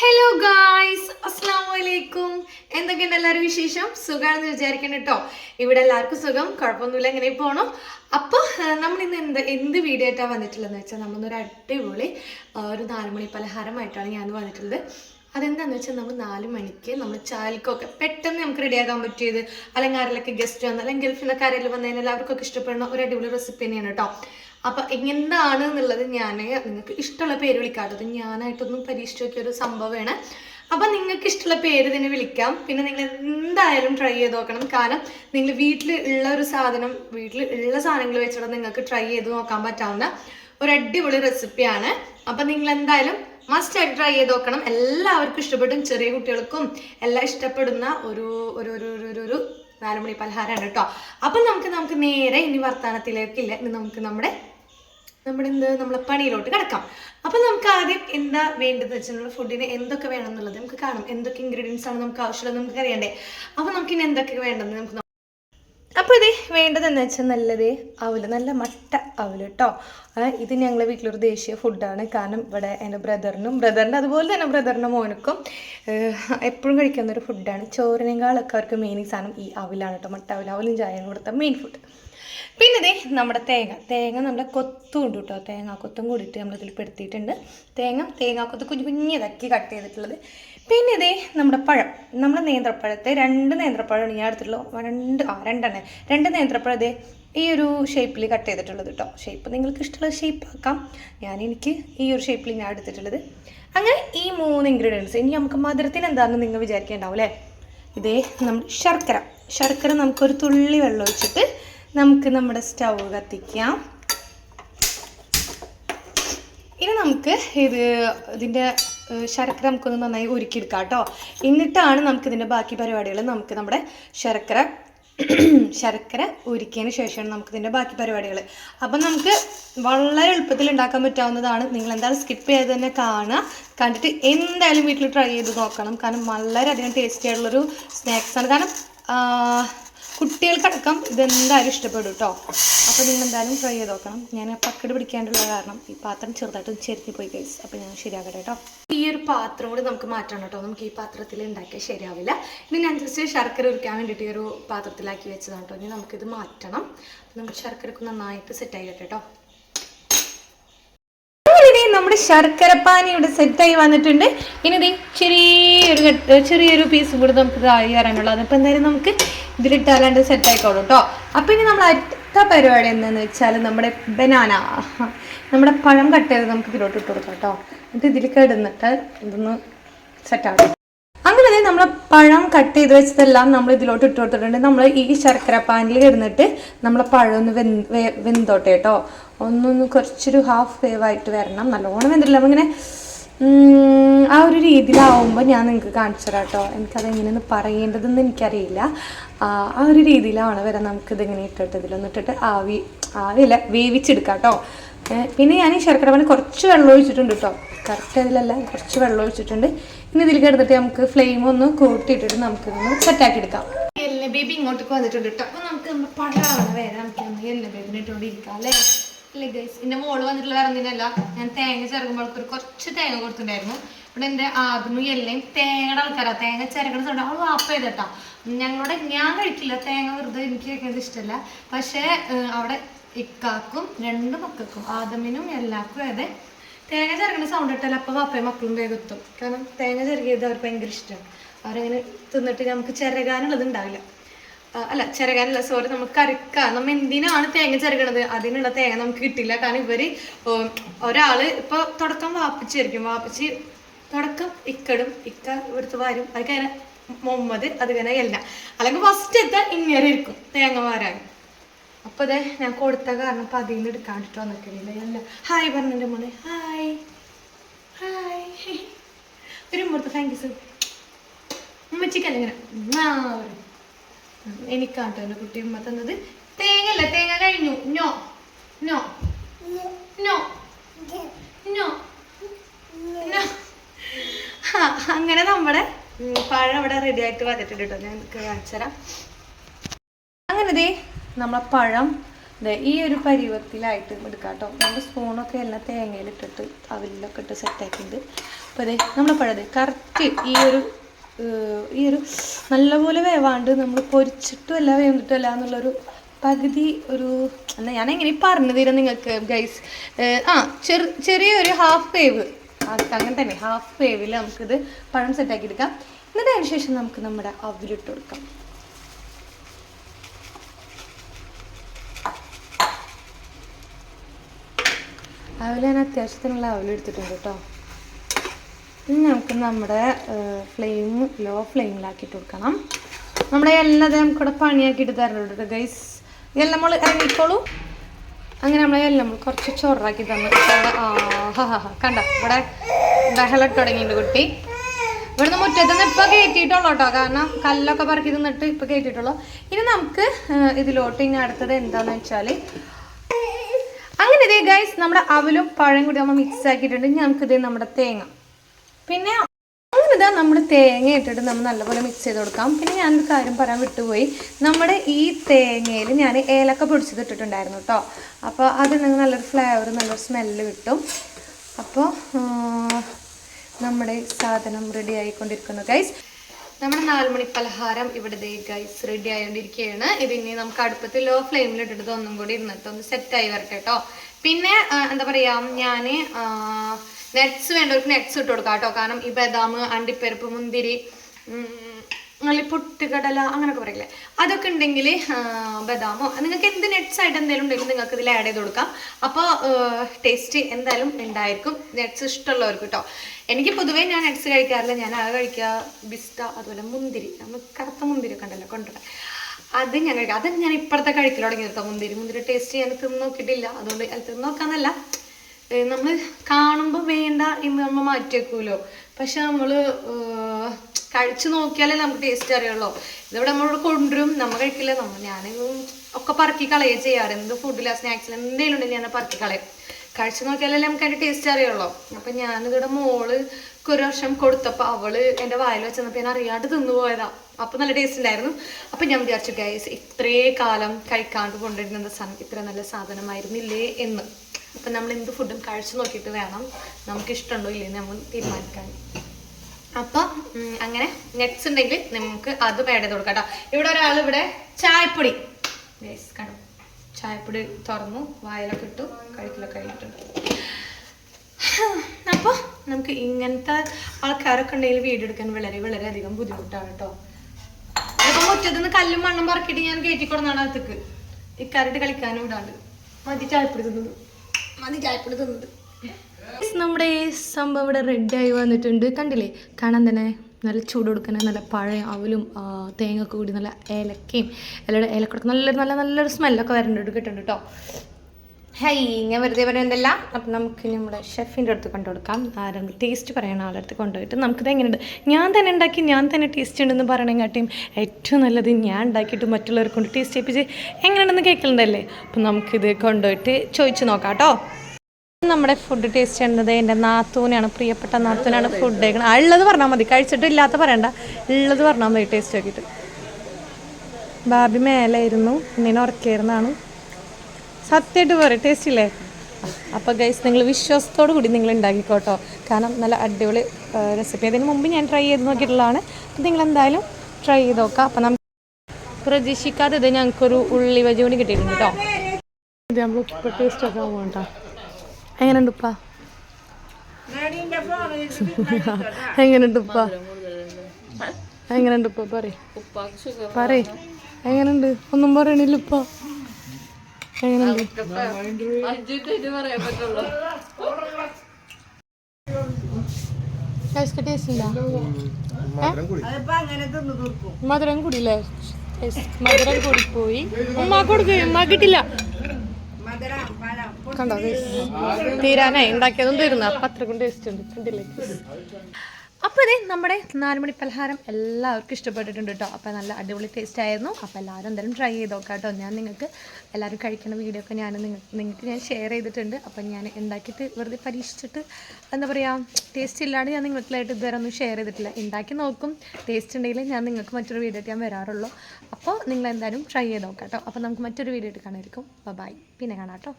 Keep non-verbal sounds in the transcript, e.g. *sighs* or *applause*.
Hello guys അസ്സാം വലൈക്കും എന്തൊക്കെയുണ്ട് എല്ലാവരും വിശേഷം? സുഖമാണെന്ന് വിചാരിക്കണം കേട്ടോ ഇവിടെ എല്ലാവർക്കും സുഖം. കുഴപ്പമൊന്നുമില്ല. എങ്ങനെ പോകണം അപ്പോൾ നമ്മൾ ഇന്ന് എന്ത് എന്ത് വീഡിയോ ആയിട്ടാണ് വന്നിട്ടുള്ളതെന്ന് വെച്ചാൽ നമ്മളൊരു അടിപൊളി ഒരു നാലുമണി പലഹാരമായിട്ടാണ് ഞാൻ വന്നിട്ടുള്ളത്. അതെന്താന്ന് വെച്ചാൽ നമ്മൾ നാല് മണിക്ക് നമ്മൾ ചായക്കൊക്കെ പെട്ടെന്ന് നമുക്ക് റെഡിയാക്കാൻ പറ്റിയത് അല്ലെങ്കിൽ ആരെങ്കിലൊക്കെ ഗസ്റ്റ് വന്ന് അല്ലെങ്കിൽ ഗൾഫിൽ നിന്നൊക്കെ ആരെങ്കിലും വന്നതിനാൽ ഇഷ്ടപ്പെടുന്ന ഒരു അടിപൊളി റെസിപ്പി തന്നെയാണ് കേട്ടോ അപ്പൊ എന്താണ് എന്നുള്ളത് ഞാൻ നിങ്ങൾക്ക് ഇഷ്ടമുള്ള പേര് വിളിക്കാത്തത് ഞാനായിട്ടൊന്നും പരീക്ഷിച്ച് നോക്കിയ ഒരു സംഭവമാണ്. അപ്പൊ നിങ്ങൾക്ക് ഇഷ്ടമുള്ള പേര് ഇതിനെ വിളിക്കാം. പിന്നെ നിങ്ങൾ എന്തായാലും ട്രൈ ചെയ്ത് നോക്കണം. കാരണം നിങ്ങൾ വീട്ടിൽ ഉള്ള ഒരു സാധനം വീട്ടിൽ ഉള്ള സാധനങ്ങൾ വെച്ചിട്ട് നിങ്ങൾക്ക് ട്രൈ ചെയ്ത് നോക്കാൻ പറ്റാവുന്ന ഒരു അടിപൊളി റെസിപ്പിയാണ് അപ്പൊ നിങ്ങൾ എന്തായാലും മസ്റ്റ് ആയിട്ട് ട്രൈ ചെയ്ത് നോക്കണം. എല്ലാവർക്കും ഇഷ്ടപ്പെടും. ചെറിയ കുട്ടികൾക്കും എല്ലാം ഇഷ്ടപ്പെടുന്ന ഒരു ഒരു ഒരു ഒരു ഒരു നാലുമണി പലഹാരമാണ് കേട്ടോ. അപ്പം നമുക്ക് നമുക്ക് നേരെ ഇനി വർത്തമാനത്തിലേക്കില്ല ഇനി നമുക്ക് നമ്മുടെ നമ്മുടെ എന്ത് നമ്മളെ പണിയിലോട്ട് കിടക്കാം. അപ്പോൾ നമുക്ക് ആദ്യം എന്താ വേണ്ടത് വെച്ചാൽ ഫുഡിന് എന്തൊക്കെ വേണം എന്നുള്ളത് നമുക്ക് കാണാം. എന്തൊക്കെ ഇൻഗ്രീഡിയൻസ് ആണ് നമുക്ക് ആവശ്യമുള്ളത് നമുക്ക് അറിയണ്ടേ? അപ്പോൾ നമുക്ക് ഇനി എന്തൊക്കെ വേണ്ടത് നമുക്ക് അപ്പോൾ ഇത് വേണ്ടതെന്ന് വെച്ചാൽ നല്ലത് അവൽ നല്ല മട്ട അവൽ കേട്ടോ. ഇത് ഞങ്ങളെ വീട്ടിലൊരു ദേശീയ ഫുഡാണ് കാരണം ഇവിടെ എന്റെ ബ്രദറിനും ബ്രദറിന്റെ അതുപോലെ തന്നെ ബ്രദറിന്റെ മോനക്കും എപ്പോഴും കഴിക്കുന്ന ഒരു ഫുഡാണ് ചോറിനേക്കാളൊക്കെ അവർക്ക് മെയിൻ സാധനം ഈ അവലാണ് കേട്ടോ. മട്ട അവൽ അവലും ചായയും കൊടുത്ത മെയിൻ ഫുഡ് പിന്നെ ഇതേ നമ്മുടെ തേങ്ങ. തേങ്ങ നമ്മുടെ കൊത്തും ഉണ്ട് കേട്ടോ. തേങ്ങാക്കൊത്തും കൊത്തും കൂടിയിട്ട് നമ്മളിതിൽ പെടുത്തിയിട്ടുണ്ട്. തേങ്ങ തേങ്ങാക്കൊത്ത് കുഞ്ഞു കുഞ്ഞിതാക്കി കട്ട് ചെയ്തിട്ടുള്ളത്. പിന്നെ ഇതേ നമ്മുടെ പഴം. നമ്മുടെ നേന്ത്രപ്പഴത്തെ രണ്ട് നേന്ത്രപ്പഴമാണ് ഞാൻ എടുത്തിട്ടുള്ളൂ രണ്ട് ആ രണ്ടെണ്ണേ. രണ്ട് നേന്ത്രപ്പഴം ഇതേ ഈ ഒരു ഷേപ്പിൽ കട്ട് ചെയ്തിട്ടുള്ളത് കേട്ടോ. ഷേപ്പ് നിങ്ങൾക്ക് ഇഷ്ടമുള്ള ഷേപ്പ് ആക്കാം. ഞാൻ എനിക്ക് ഈ ഒരു ഷേപ്പിൽ ഞാൻ എടുത്തിട്ടുള്ളത്. അങ്ങനെ ഈ മൂന്ന് ഇൻഗ്രീഡിയൻസ് ഇനി നമുക്ക് മധുരത്തിന് എന്താണെന്ന് നിങ്ങൾ വിചാരിക്കേണ്ടാവും അല്ലേ? ഇതേ നമ്മൾ ശർക്കര. ശർക്കര നമുക്കൊരു തുള്ളി വെള്ളം ഒഴിച്ചിട്ട് നമുക്ക് നമ്മുടെ സ്റ്റൗ കത്തിക്കാം. ഇനി നമുക്ക് ഇത് ഇതിന്റെ ശർക്കര നമുക്കൊന്ന് നന്നായി ഉരുക്കിയെടുക്കാം കേട്ടോ. എന്നിട്ടാണ് നമുക്ക് ഇതിന്റെ ബാക്കി പരിപാടികൾ നമുക്ക് നമ്മുടെ ശർക്കര ശർക്കര ഉരുക്കിയതിന് ശേഷമാണ് നമുക്ക് ഇതിന്റെ ബാക്കി പരിപാടികൾ അപ്പം നമുക്ക് വളരെ എളുപ്പത്തിൽ ഉണ്ടാക്കാൻ പറ്റാവുന്നതാണ്. നിങ്ങൾ എന്തായാലും സ്കിപ്പ് ചെയ്ത് തന്നെ കാണുക. കണ്ടിട്ട് എന്തായാലും വീട്ടിൽ ട്രൈ ചെയ്ത് നോക്കണം. കാരണം വളരെയധികം ടേസ്റ്റി ആയിട്ടുള്ളൊരു സ്നാക്സാണ് കാരണം കുട്ടികൾക്കടക്കം ഇതെന്തായാലും ഇഷ്ടപ്പെടും കേട്ടോ അപ്പോൾ നിങ്ങൾ എന്തായാലും ട്രൈ ചെയ്ത് നോക്കണം. ഞാൻ പക്കട് പിടിക്കാണ്ടുള്ള കാരണം ഈ പാത്രം ചെറുതായിട്ട് ചെരുത്തി പോയി കഴിച്ച് അപ്പോൾ ഞാൻ ശരിയാകട്ടെ കേട്ടോ ഈ ഒരു പാത്രം കൂടി നമുക്ക് മാറ്റണം കേട്ടോ നമുക്ക് ഈ പാത്രത്തിൽ ഉണ്ടാക്കിയാൽ ശരിയാവില്ല. ഇനി ഞാൻ ജസ്റ്റ് ശർക്കര ഉരുക്കാൻ വേണ്ടിയിട്ട് ഈ ഒരു പാത്രത്തിലാക്കി വെച്ചതാണ് കേട്ടോ ഇനി നമുക്കിത് മാറ്റണം. നമുക്ക് ശർക്കരക്ക് നന്നായിട്ട് സെറ്റ് ആയിട്ടെ കേട്ടോ ശർക്കര പാനി ഇവിടെ സെറ്റായി വന്നിട്ടുണ്ട്. ഇനി ഇത് ചെറിയൊരു ചെറിയൊരു പീസ് കൂടി നമുക്ക് തയ്യാറാണുള്ളത് അതിപ്പോൾ എന്തായാലും നമുക്ക് ഇതിലിട്ടാലാണ്ട് സെറ്റായിക്കോളൂ കേട്ടോ അപ്പം ഇനി നമ്മൾ അടുത്ത പരിപാടി എന്താണെന്ന് വെച്ചാൽ നമ്മുടെ ബനാന നമ്മുടെ പഴം കട്ട് ചെയ്ത് നമുക്ക് ഇതിലോട്ട് ഇട്ട് കൊടുക്കാം കേട്ടോ എന്നിട്ട് ഇതിലേക്ക് ഇടുന്നിട്ട് ഇതൊന്ന് സെറ്റാകും അങ്ങനെ തന്നെ നമ്മൾ പഴം കട്ട് ചെയ്ത് വെച്ചതെല്ലാം നമ്മൾ ഇതിലോട്ട് ഇട്ട് കൊടുത്തിട്ടുണ്ട്. നമ്മൾ ഈ ശർക്കര പാനിൽ ഇരുന്നിട്ട് നമ്മളെ പഴം ഒന്ന് വെന്ത് വെന്തോട്ടെ കേട്ടോ ഒന്നൊന്ന് കുറച്ചൊരു ഹാഫ് വേവ് ആയിട്ട് വരണം. നല്ലോണം വെന്തിട്ടില്ല. ഇങ്ങനെ ആ ഒരു രീതിയിലാവുമ്പോൾ ഞാൻ നിങ്ങൾക്ക് കാണിച്ചു തരാം കേട്ടോ എനിക്കത് എങ്ങനെയൊന്ന് പറയേണ്ടതെന്ന് എനിക്കറിയില്ല. ആ ഒരു രീതിയിലാണ് വരെ നമുക്കിത് ഇങ്ങനെ ഇട്ടിട്ട് ഇതിലൊന്നിട്ടിട്ട് ആവി ആവില്ല വേവിച്ചെടുക്കാം കേട്ടോ പിന്നെ ഞാൻ ഈ ശർക്കര പാനി കുറച്ച് വെള്ളം ഒഴിച്ചിട്ടുണ്ട് കേട്ടോ കറക്റ്റ് അതിലല്ല കുറച്ച് വെള്ളം ഒഴിച്ചിട്ടുണ്ട്. ഇനി ഇതിലേക്ക് എടുത്തിട്ട് നമുക്ക് ഫ്ലെയിം ഒന്ന് കൂട്ടിയിട്ടിട്ട് നമുക്ക് ഇതൊന്ന് സെറ്റാക്കി എടുക്കാം. എല്ലാ ബേബി ഇങ്ങോട്ടേക്ക് വന്നിട്ടുണ്ട് കേട്ടോ അപ്പോൾ നമുക്ക് നമ്മുടെ പഴമാണ് വേറെ നമുക്ക് നമ്മൾ എല്ലാ ബേബിനെ ഇട്ടുകൊണ്ടിരിക്കാം അല്ലേ? അല്ലേ ഗൈസ് എന്റെ മോൾ വന്നിട്ടുള്ള ഒന്നിനല്ല. ഞാൻ തേങ്ങ ചേർക്കുമ്പോൾ ഒരു കുറച്ച് തേങ്ങ കൊടുത്തിട്ടുണ്ടായിരുന്നു. ഇവിടെ എന്റെ ആദ്യം എല്ലാം തേങ്ങയുടെ ആൾക്കാരാ. തേങ്ങ ചിരകണ സൗണ്ട് അവൾ വാപ്പ ചെയ്തട്ടാ. ഞങ്ങളുടെ ഞാൻ കഴിക്കില്ല തേങ്ങ വെറുതെ എനിക്ക് കഴിക്കുന്നത് ഇഷ്ടമല്ല പക്ഷേ അവിടെ ഇക്കാക്കും രണ്ട് മക്കൾക്കും ആദമിനും എല്ലാവർക്കും അതെ. തേങ്ങ ചെറുക്കുന്ന സൗണ്ട് ഇട്ടാൽ അപ്പോൾ വാപ്പയും മക്കളും വേഗത്തും. കാരണം തേങ്ങ ചെറുകിയത് അവർക്ക് ഭയങ്കര ഇഷ്ടമാണ് അവരങ്ങനെ തിന്നിട്ട് നമുക്ക് ചിരകാനുള്ളത് ഉണ്ടാവില്ല. അല്ല ചിരകാനല്ല സോറി നമുക്ക് കറിക്കാം നമ്മ എന്തിനാണ് തേങ്ങ ചിരകണത്? അതിനുള്ള തേങ്ങ നമുക്ക് കിട്ടില്ല. കാരണം ഇവർ ഒരാൾ ഇപ്പൊ തുടക്കം വാപ്പിച്ചായിരിക്കും വാപ്പിച്ച് തുടക്കം ഇക്കടും ഇക്ക ഇവിടുത്തെ വാരും. അത് കഴിഞ്ഞ മുഹമ്മദ് അത് കഴിഞ്ഞ എല്ലാം അല്ലെങ്കിൽ ഫസ്റ്റ് എത്താൻ ഇങ്ങനെ ഇരിക്കും തേങ്ങ വാരാൻ. അപ്പൊ അതെ ഞാൻ കൊടുത്ത കാരണം അപ്പൊ അതിൽ നിന്ന് എടുക്കാണ്ടിട്ട് വന്നിട്ടില്ല? അല്ല? ഹായ് പറഞ്ഞിട്ട് മോളെ? ഹായ് ഹായ് വരുമ്പോഴത്തെ താങ്ക് യു സർ ഉമ്മച്ചിക്കല്ല ഇങ്ങനെ. എനിക്കാട്ടോ എന്റെ കുട്ടി ഉമ്മ തന്നത്. തേങ്ങ തേങ്ങല്ല തേങ്ങ കഴിഞ്ഞു. ഞോ ഞോ ഞോ നോ അങ്ങനെ നമ്മുടെ പഴം അവിടെ റെഡി ആയിട്ട് വന്നിട്ടുണ്ട് കേട്ടോ. ഞാൻ കാണിച്ചു തരാം. അങ്ങനെ ദേ നമ്മളെ പഴം ഈ ഒരു പരുവത്തിലായിട്ട് എടുക്കാം കേട്ടോ നമ്മൾ സ്പൂണൊക്കെ എല്ലാം തേങ്ങയിലിട്ടിട്ട് അവലിലൊക്കെ ഇട്ട് സെറ്റാക്കിയിട്ടുണ്ട് അപ്പോൾ അതെ നമ്മളപ്പോഴത് കറക്റ്റ് ഈ ഒരു ഈ ഒരു നല്ലപോലെ വേവാണ്ട് നമ്മൾ പൊരിച്ചിട്ടും അല്ല വേവിട്ടും അല്ല എന്നുള്ളൊരു പകുതി ഒരു എന്നാ ഞാൻ എങ്ങനെ പറഞ്ഞു തരാം നിങ്ങൾക്ക് ഗൈസ് ആ ചെറു ചെറിയൊരു ഹാഫ് വേവ്. അങ്ങനെ തന്നെ ഹാഫ് വേവിൽ നമുക്കിത് പഴം സെറ്റാക്കി എടുക്കാം. എന്നിട്ട് അതിന് ശേഷം നമുക്ക് നമ്മുടെ അവിലിട്ട് കൊടുക്കാം. അവൽ ഞാൻ അത്യാവശ്യത്തിനുള്ള അവൽ എടുത്തിട്ടുണ്ട് കേട്ടോ ഇനി നമുക്ക് നമ്മുടെ ഫ്ലെയിം ലോ ഫ്ലെയിമിലാക്കിയിട്ട് കൊടുക്കണം. നമ്മുടെ എല്ലാം നമുക്കിവിടെ പണിയാക്കിയിട്ട് തരുന്നുണ്ട് ഗൈസ് എല്ലാം നമ്മൾ ഇറങ്ങിക്കോളൂ. അങ്ങനെ നമ്മളെ എല്ലാം നമ്മൾ കുറച്ച് ചോറാക്കി തന്നു. കണ്ട? ഇവിടെ ബഹളം തുടങ്ങിയിട്ടുണ്ട് കുട്ടി. ഇവിടുന്ന് മുറ്റത്തുനിന്ന് ഇപ്പോൾ കയറ്റിയിട്ടുള്ളൂ കേട്ടോ കാരണം കല്ലൊക്കെ പറക്കി തിന്നിട്ട് ഇപ്പോൾ കയറ്റിയിട്ടുള്ളൂ ഇനി നമുക്ക് ഇതിലോട്ട് ഇനി അടുത്തത് എന്താണെന്ന് അങ്ങനെ ഇതേ ഗൈസ് നമ്മുടെ അവലും പഴം കൂടി നമ്മൾ മിക്സ് ആക്കിയിട്ടുണ്ട്. നമുക്ക് ഇതേ നമ്മുടെ തേങ്ങ. പിന്നെ ഇതാ നമ്മുടെ തേങ്ങ ഇട്ടിട്ട് നമ്മൾ നല്ലപോലെ മിക്സ് ചെയ്ത് കൊടുക്കാം. പിന്നെ ഞാൻ ഞാനൊരു കാര്യം പറയാൻ വിട്ടുപോയി. നമ്മുടെ ഈ തേങ്ങയിൽ ഞാൻ ഏലക്ക പൊടിച്ചത് ഇട്ടിട്ടുണ്ടായിരുന്നു കേട്ടോ അപ്പോൾ അത് നിങ്ങൾക്ക് നല്ലൊരു ഫ്ലേവർ നല്ലൊരു സ്മെല്ല് കിട്ടും. അപ്പോൾ നമ്മുടെ സാധനം റെഡി ആയിക്കൊണ്ടിരിക്കുന്നു ഗൈസ് നമ്മുടെ നാലുമണി പലഹാരം ഇവിടെ ദേ ഗൈസ് റെഡി ആയിക്കൊണ്ടിരിക്കുകയാണ് ഇത് ഇനി നമുക്ക് അടുപ്പത്തിൽ ലോ ഫ്ലെയിമിൽ ഇട്ടിട്ട് ഒന്നും കൂടി ഇരുന്നിട്ട് ഒന്ന് സെറ്റായി വരട്ടെ കേട്ടോ പിന്നെ എന്താ പറയാ ഞാൻ നെറ്റ്സ് വേണ്ടവർക്ക് നെറ്റ്സ് ഇട്ട് കൊടുക്കാം കേട്ടോ. കാരണം ഈ ബദാം അണ്ടിപ്പരിപ്പ് മുന്തിരി നല്ല പൊട്ടുകടല അങ്ങനെയൊക്കെ പറയില്ലേ. അതൊക്കെ ഉണ്ടെങ്കിൽ ബദാമോ നിങ്ങൾക്ക് എന്ത് നെറ്റ്സ് ആയിട്ട് എന്തെങ്കിലും ഉണ്ടെങ്കിൽ നിങ്ങൾക്ക് ഇതിൽ ആഡ് ചെയ്ത് കൊടുക്കാം. അപ്പോൾ ടേസ്റ്റ് എന്തായാലും ഉണ്ടായിരിക്കും. നെറ്റ്സ് ഇഷ്ടമുള്ളവർക്ക് കേട്ടോ. എനിക്ക് പൊതുവേ ഞാൻ നെറ്റ്സ് കഴിക്കാറില്ല. ഞാൻ അത് കഴിക്കുക ബിസ്ത അതുപോലെ മുന്തിരി. നമ്മൾ കറുത്ത മുന്തിരി ഒക്കെ ഉണ്ടല്ലോ കൊണ്ടുവരാം അത് ഞാൻ കഴിക്കാം. അത് ഞാൻ ഇപ്പോഴത്തെ കഴിക്കൽ തുടങ്ങി കേട്ടോ മുന്തിരി മുന്തിരി ടേസ്റ്റ് ഞാൻ തിന്ന് നോക്കിയിട്ടില്ല. അതുകൊണ്ട് അത് തിന്ന് നോക്കാന്നല്ല. നമ്മൾ കാണുമ്പോൾ വേണ്ട എന്ന് നമ്മൾ മാറ്റി വെക്കൂലോ പക്ഷെ നമ്മൾ കഴിച്ചു നോക്കിയാലേ നമുക്ക് ടേസ്റ്റ് അറിയുള്ളൂ. ഇതിവിടെ നമ്മളോട് കൊണ്ടുവരും. നമ്മൾ കഴിക്കില്ല. നമ്മൾ ഞാൻ ഒക്കെ പറക്കി കളയുക ചെയ്യാറ്. എന്ത് ഫുഡില്ല സ്നാക്സിൽ എന്തെങ്കിലും ഉണ്ടെങ്കിൽ ഞാൻ പറക്കി കളയും. കഴിച്ചു നോക്കിയാലല്ലേ നമുക്ക് അതിന്റെ ടേസ്റ്റ് അറിയുള്ളൂ. അപ്പം ഞാനിതിവിടെ മോൾ ഒരു വർഷം കൊടുത്തപ്പോൾ അവൾ എന്റെ വായിൽ വെച്ചപ്പോൾ ഞാൻ അറിയാണ്ട് തിന്നു പോയതാ. അപ്പം നല്ല ടേസ്റ്റ് ഉണ്ടായിരുന്നു അപ്പം ഞാൻ വിചാരിച്ചു ഗൈസ് ഇത്രേ കാലം കഴിക്കാണ്ട് കൊണ്ടുവരുന്ന സാധനം ഇത്ര നല്ല സാധനമായിരുന്നില്ലേ എന്ന്. അപ്പം നമ്മൾ എന്ത് ഫുഡും കഴിച്ചു നോക്കിയിട്ട് വേണം. നമുക്ക് ഇഷ്ടമുണ്ടോ ഇല്ലേ നമ്മൾ തീരുമാനിക്കാൻ. അപ്പം അങ്ങനെ നെറ്റ്സ് ഉണ്ടെങ്കിൽ നമുക്ക് അത് ചെയ്ത് കൊടുക്കാം കേട്ടോ ഇവിടെ ഒരാൾ ഇവിടെ ചായപ്പൊടി. ഗൈസ് കണ്ടോ? ചായപ്പൊടി തുറന്നു വായലൊക്കെ ഇട്ടു കഴിക്കലൊക്കെ കഴിഞ്ഞിട്ടുണ്ട് *sighs* അപ്പോൾ നമുക്ക് ഇങ്ങനത്തെ ആൾക്കാരൊക്കെ ഉണ്ടെങ്കിൽ വീഡിയോ എടുക്കാൻ വളരെ അധികം ബുദ്ധിമുട്ടാണ് കേട്ടോ ഇപ്പൊ മുറ്റത്തുനിന്ന് കല്ലും മണ്ണും പറക്കിട്ട് ഞാൻ കയറ്റി കൊടുന്നാണ് അകത്തേക്ക്. ഇക്കാരായിട്ട് കളിക്കാനും ഇടാണ്ട്. മതി ചായപ്പൊടി തിന്നത്. മതി ചായപ്പൊടി തിന്നത്. നമ്മുടെ സംഭവം ഇവിടെ റെഡി ആയി വന്നിട്ടുണ്ട്. കണ്ടില്ലേ? കാണാൻ തന്നെ നല്ല ചൂട് കൊടുക്കുന്ന നല്ല പഴയ അവലും തേങ്ങ ഒക്കെ കൂടി നല്ല ഏലക്കയും എല്ലാവരും ഏലക്കൊടുക്കുന്ന നല്ലൊരു നല്ല നല്ലൊരു സ്മെല്ലൊക്കെ വരുന്നുണ്ട് കിട്ടുന്നുണ്ട് കേട്ടോ ഹൈ ഞാൻ വെറുതെ പറയുന്നതല്ല. അപ്പം നമുക്ക് നമ്മുടെ ഷെഫിന്റെ അടുത്ത് കൊണ്ടു കൊടുക്കാം. ആരും ടേസ്റ്റ് പറയണ ആളുടെ അടുത്ത് കൊണ്ടുപോയിട്ട് നമുക്കിത് എങ്ങനെയുണ്ട്? ഞാൻ തന്നെ ഉണ്ടാക്കി ഞാൻ തന്നെ ടേസ്റ്റ് ഉണ്ടെന്ന് പറയണേക്കാട്ടിയും ഏറ്റവും നല്ലത് ഞാൻ ഉണ്ടാക്കിയിട്ട് മറ്റുള്ളവരെ കൊണ്ട് ടേസ്റ്റ് ചെയ്യിപ്പിച്ച് എങ്ങനെയുണ്ടെന്ന് കേൾക്കുന്നുണ്ടല്ലേ അപ്പം നമുക്കിത് കൊണ്ടുപോയിട്ട് ചോദിച്ചു നോക്കാം കേട്ടോ. നമ്മുടെ ഫുഡ് ടേസ്റ്റ് ചെയ്യുന്നത് എന്റെ നാത്തൂനാണ് പ്രിയപ്പെട്ട നാത്തൂനാണ് ഫുഡ് കഴിക്കണം ആ ഉള്ളത് പറഞ്ഞാൽ മതി. കഴിച്ചിട്ട് ഇല്ലാത്ത പറയണ്ട. ഉള്ളത് പറഞ്ഞാൽ മതി ടേസ്റ്റ് നോക്കിയിട്ട്. ബാബി മേലായിരുന്നു ഇങ്ങനെ ഉറക്കിയിരുന്നാണ് സത്യമായിട്ട് പറയും ടേസ്റ്റ് ഇല്ലേ? അപ്പോൾ ഗൈസ് നിങ്ങൾ വിശ്വാസത്തോടു കൂടി നിങ്ങൾ ഉണ്ടാക്കിക്കോട്ടോ. കാരണം നല്ല അടിപൊളി റെസിപ്പി അതിന് മുമ്പ് ഞാൻ ട്രൈ ചെയ്ത് നോക്കിയിട്ടുള്ളതാണ്. അപ്പോൾ നിങ്ങൾ എന്തായാലും ട്രൈ ചെയ്ത് നോക്കാം. അപ്പം നമുക്ക് പ്രതീക്ഷിക്കാതെ ഇത് ഞങ്ങൾക്കൊരു ഉള്ളി വജി കൂടി കിട്ടിയിട്ടുണ്ട് കേട്ടോ ഇത് നമ്മൾ ഉപ്പ് ടേസ്റ്റ് ഒക്കെ ആവുക *laughs* എങ്ങനെയുണ്ട് ഉപ്പ? എങ്ങനെയുണ്ട് ഉപ്പ? എങ്ങനെയുണ്ട് ഉപ്പ? പറ പറ എങ്ങനെയുണ്ട്? ഒന്നും പറയണില്ല ഉപ്പ എങ്ങനെയുണ്ട് കഴിച്ചിട്ട് ടേസ്റ്റ് ഇല്ല മധുരം കൂടിയില്ലേ? മധുരം കൂടി പോയി. ഉമ്മ കൊടുക്കുക ഉമ്മ കിട്ടില്ല. കണ്ടോ? തീരാനായി. ഉണ്ടാക്കിയതും തീരുന്നു അപ്പൊ അത്രക്കും ടേസ്റ്റ് ഉണ്ട്. കണ്ടില്ലേ? അപ്പോൾ ഇതേ നമ്മുടെ നാലുമണി പലഹാരം എല്ലാവർക്കും ഇഷ്ടപ്പെട്ടിട്ടുണ്ട് കേട്ടോ. അപ്പോൾ നല്ല അടിപൊളി ടേസ്റ്റ് ആയിരുന്നു. അപ്പോൾ എല്ലാവരും എന്തായാലും ട്രൈ ചെയ്ത് നോക്കാം കേട്ടോ. ഞാൻ നിങ്ങൾക്ക് എല്ലാവരും കഴിക്കുന്ന വീഡിയോ ഒക്കെ ഞാൻ നിങ്ങൾക്ക് നിങ്ങൾക്ക് ഞാൻ ഷെയർ ചെയ്തിട്ടുണ്ട്. അപ്പോൾ ഞാൻ ഉണ്ടാക്കിയിട്ട് വെറുതെ പരീക്ഷിച്ചിട്ട് എന്താ പറയുക ടേസ്റ്റ് ഇല്ലാണ്ട് ഞാൻ നിങ്ങൾക്കായിട്ട് ഇതുവരെ ഒന്നും ഷെയർ ചെയ്തിട്ടില്ല. ഉണ്ടാക്കി നോക്കും. ടേസ്റ്റ് ഉണ്ടെങ്കിൽ ഞാൻ നിങ്ങൾക്ക് മറ്റൊരു വീഡിയോ ഞാൻ വരാറുള്ളൂ. അപ്പോൾ നിങ്ങൾ എന്തായാലും ട്രൈ ചെയ്ത് നോക്കാം കേട്ടോ. അപ്പോൾ നമുക്ക് മറ്റൊരു വീഡിയോ ആയിട്ട് കാണാമായിരിക്കും ബൈ പിന്നെ കാണാം കേട്ടോ.